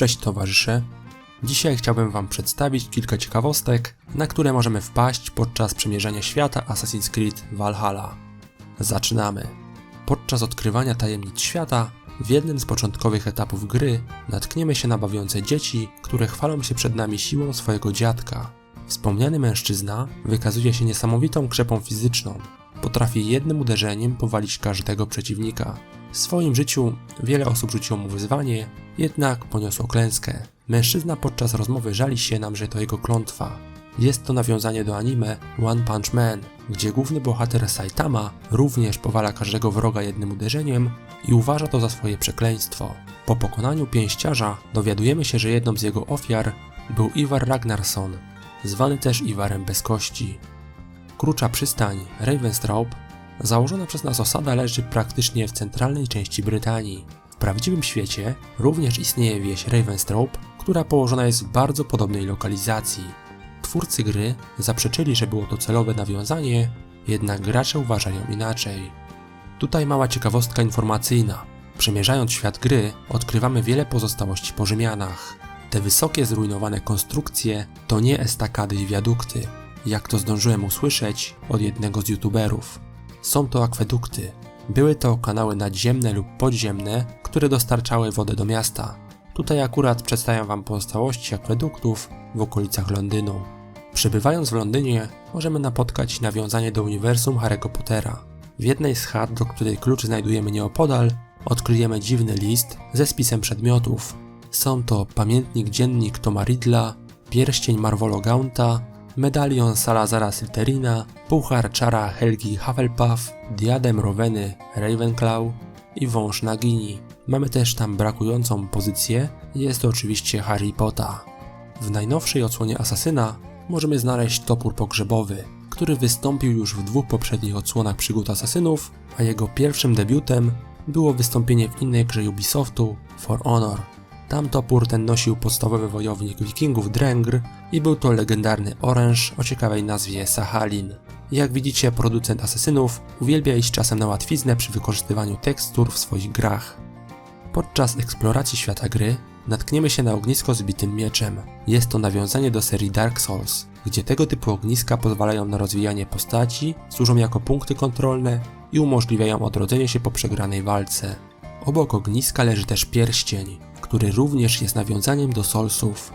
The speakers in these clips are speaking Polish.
Cześć towarzysze. Dzisiaj chciałbym Wam przedstawić kilka ciekawostek, na które możemy wpaść podczas przemierzania świata Assassin's Creed Valhalla. Zaczynamy. Podczas odkrywania tajemnic świata, w jednym z początkowych etapów gry natkniemy się na bawiące dzieci, które chwalą się przed nami siłą swojego dziadka. Wspomniany mężczyzna wykazuje się niesamowitą krzepą fizyczną. Potrafi jednym uderzeniem powalić każdego przeciwnika. W swoim życiu wiele osób rzuciło mu wyzwanie, jednak poniosło klęskę. Mężczyzna podczas rozmowy żali się nam, że to jego klątwa. Jest to nawiązanie do anime One Punch Man, gdzie główny bohater Saitama również powala każdego wroga jednym uderzeniem i uważa to za swoje przekleństwo. Po pokonaniu pięściarza dowiadujemy się, że jedną z jego ofiar był Ivar Ragnarsson, zwany też Iwarem bez kości. Krucza przystań Ravensthorpe założona przez nas osada leży praktycznie w centralnej części Brytanii. W prawdziwym świecie również istnieje wieś Ravensthorpe, która położona jest w bardzo podobnej lokalizacji. Twórcy gry zaprzeczyli, że było to celowe nawiązanie, jednak gracze uważają inaczej. Tutaj mała ciekawostka informacyjna. Przemierzając świat gry, odkrywamy wiele pozostałości po Rzymianach. Te wysokie, zrujnowane konstrukcje to nie estakady i wiadukty, jak to zdążyłem usłyszeć od jednego z youtuberów. Są to akwedukty. Były to kanały nadziemne lub podziemne, które dostarczały wodę do miasta. Tutaj akurat przedstawiam Wam pozostałości akweduktów w okolicach Londynu. Przebywając w Londynie, możemy napotkać nawiązanie do uniwersum Harry'ego Pottera. W jednej z chat, do której klucz znajdujemy nieopodal, odkryjemy dziwny list ze spisem przedmiotów. Są to pamiętnik dziennik Toma Riddla, pierścień Marvolo Gaunta, medalion Salazara Slytherina, puchar czara Helgi Hufflepuff, diadem Roweny Ravenclaw i wąż Nagini. Mamy też tam brakującą pozycję, jest to oczywiście Harry Potter. W najnowszej odsłonie Asasyna możemy znaleźć topór pogrzebowy, który wystąpił już w dwóch poprzednich odsłonach przygód Asasynów, a jego pierwszym debiutem było wystąpienie w innej grze Ubisoftu For Honor. Tam topór ten nosił podstawowy wojownik wikingów Drengr i był to legendarny oręż o ciekawej nazwie Sahalin. Jak widzicie, producent asesynów uwielbia iść czasem na łatwiznę przy wykorzystywaniu tekstur w swoich grach. Podczas eksploracji świata gry natkniemy się na ognisko z bitym mieczem. Jest to nawiązanie do serii Dark Souls, gdzie tego typu ogniska pozwalają na rozwijanie postaci, służą jako punkty kontrolne i umożliwiają odrodzenie się po przegranej walce. Obok ogniska leży też pierścień, który również jest nawiązaniem do Soulsów.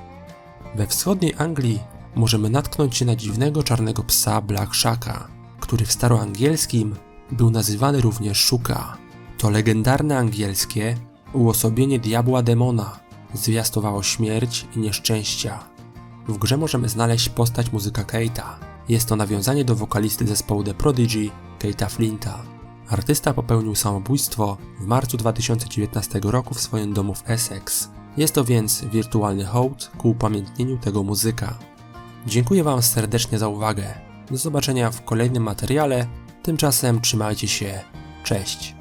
We wschodniej Anglii możemy natknąć się na dziwnego czarnego psa Black Shaka, który w staroangielskim był nazywany również Shuka. To legendarne angielskie uosobienie diabła demona zwiastowało śmierć i nieszczęścia. W grze możemy znaleźć postać muzyka Kate'a. Jest to nawiązanie do wokalisty zespołu The Prodigy, Kate'a Flinta. Artysta popełnił samobójstwo w marcu 2019 roku w swoim domu w Essex. Jest to więc wirtualny hołd ku upamiętnieniu tego muzyka. Dziękuję Wam serdecznie za uwagę. Do zobaczenia w kolejnym materiale. Tymczasem trzymajcie się. Cześć.